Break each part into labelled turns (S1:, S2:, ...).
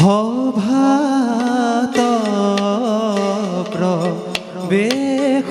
S1: সভাত প্ৰৱেশ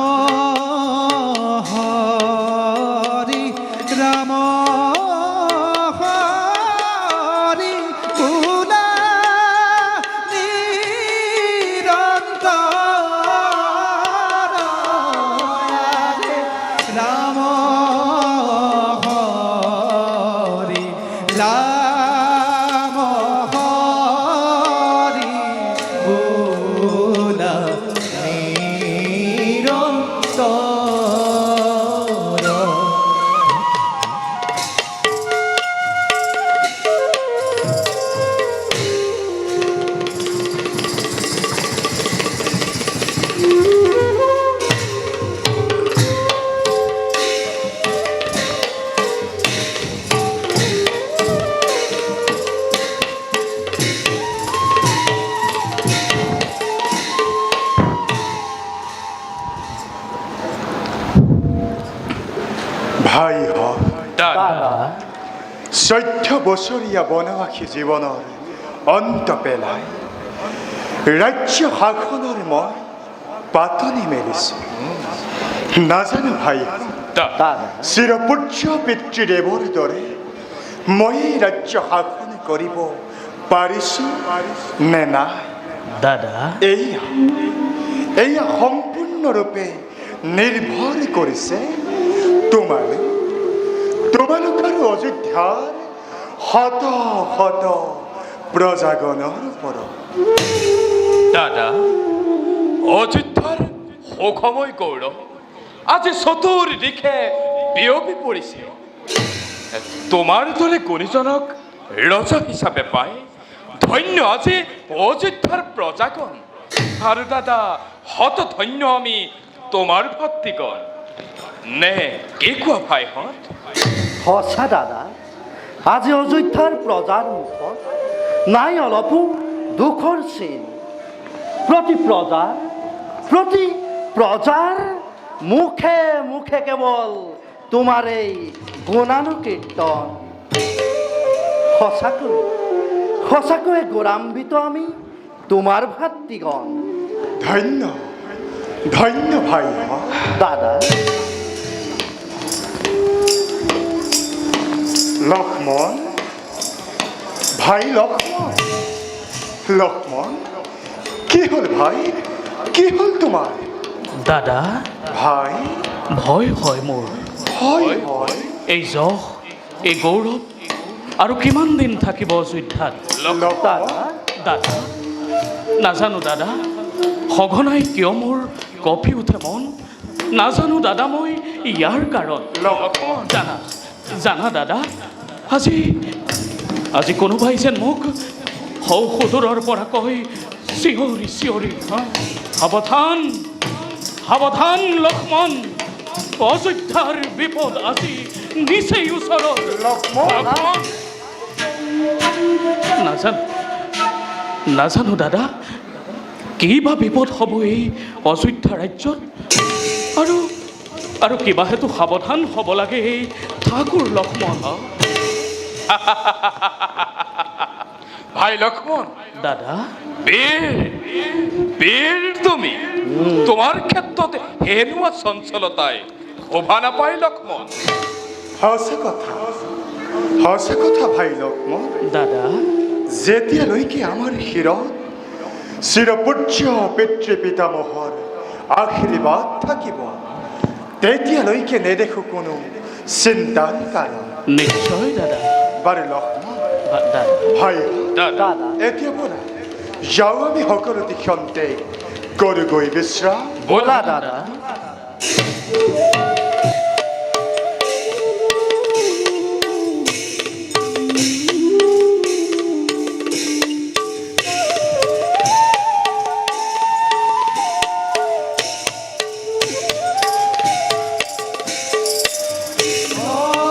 S2: ভাই
S3: দাদা
S2: চৈধ্য বছৰীয়া বনবাসী জীৱনৰ অন্ত পেলাই ৰাজ্য শাসনৰ মই পাতনি মেলিছোঁ। নাজানো ভাই
S3: দাদা
S2: চিৰপূজ্য পিতৃদেৱৰ দৰে মই ৰাজ্য শাসন কৰিব পাৰিছোঁ নে নাই?
S3: দাদা।
S2: এয়া এয়া সম্পূৰ্ণৰূপে নিৰ্ভৰ কৰিছে তোমালোক তোমালোক আৰু অযোধ্যাৰ শত শত প্ৰজাগণৰ ওপৰত
S3: দাদা, অযোধ্যাৰ সুখময় গৌৰৱ আজি চতুৰ দিশে বিয়পি পৰিছে। তোমাৰ দৰে গুণীজনক ৰজা হিচাপে পাই ধন্য আজি অযোধ্যাৰ প্ৰজাগণ। আৰু দাদা শত ধন্য আমি তোমাৰ ভাতৃগণ নে কি কোৱা ভাইহঁত
S4: সঁচা দাদা আজি অযোধ্যাৰ প্ৰজাৰ মুখত নাই অলপো দুখৰ চিন প্ৰতি প্ৰজাৰ প্ৰতি প্ৰজাৰ মুখে মুখে কেৱল তোমাৰ এই গুণানুকীৰ্তন সঁচাকৈ সঁচাকৈয়ে গৌৰাম্বিত আমি তোমাৰ ভাতৃগণ।
S2: ধন্য ধন্য ভাই
S4: দাদা
S2: লক্ষ্মণ ভাই লক্ষ্মণ লক্ষ্মণ কি হ'ল ভাই কি হ'ল তোমাৰ
S5: দাদা
S2: ভাই
S5: ভয় হয় মোৰ
S2: হয় হয়
S5: এই যশ এই গৌৰৱ আৰু কিমান দিন থাকিব অযোধ্যাত
S2: লক্ষ্মণ
S4: দাদা
S5: নাজানো দাদা সঘনাই কিয় মোৰ কঁপি উঠে মন নাজানো দাদা মই ইয়াৰ কাৰণ জানা জানা দাদা। আজি আজি কোনোবাই যেন মোক সৌ সুদূৰৰ পৰা কয় চিঞৰি চিঞৰি সাৱধান সাৱধান লক্ষ্মণ অযোধ্যাৰ বিপদ আজি নিচেই ওচৰত নাজানো নাজানো দাদা কি বা বিপদ হ'ব এই অযোধ্যা ৰাজ্যত? আৰু আৰু কিবাহেতু সাৱধান হ'ব লাগে এই ঠাকুৰ লক্ষ্মণ।
S3: ভাই লক্ষ্মণ
S5: দাদা?
S3: বীর বীর তুমি। তোমার ক্ষেত্ৰত হেৰুৱা চঞ্চলতাই শোভা নাপায় লক্ষ্মণ।
S2: সঁচা কথা সঁচা কথা ভাই লক্ষ্মণ।
S5: দাদা?
S2: যেতিয়ালৈকে আমাৰ শিৰত চিৰপূজ্য পিতৃ পিতামহৰ আশীৰ্বাদ থাকিব তেতিয়ালৈকে নেদেখো কোনো চিন্তাৰ কাৰণ
S5: নিশ্চয় দাদা
S2: বাৰু লক্ষ্মণ
S5: ভা-
S4: দাদা
S2: এতিয়া ব'লা যাওঁ আমি সকলো দিশন্তে গৰু গৈ বিশ্ৰাম
S3: ব'লা
S4: দাদা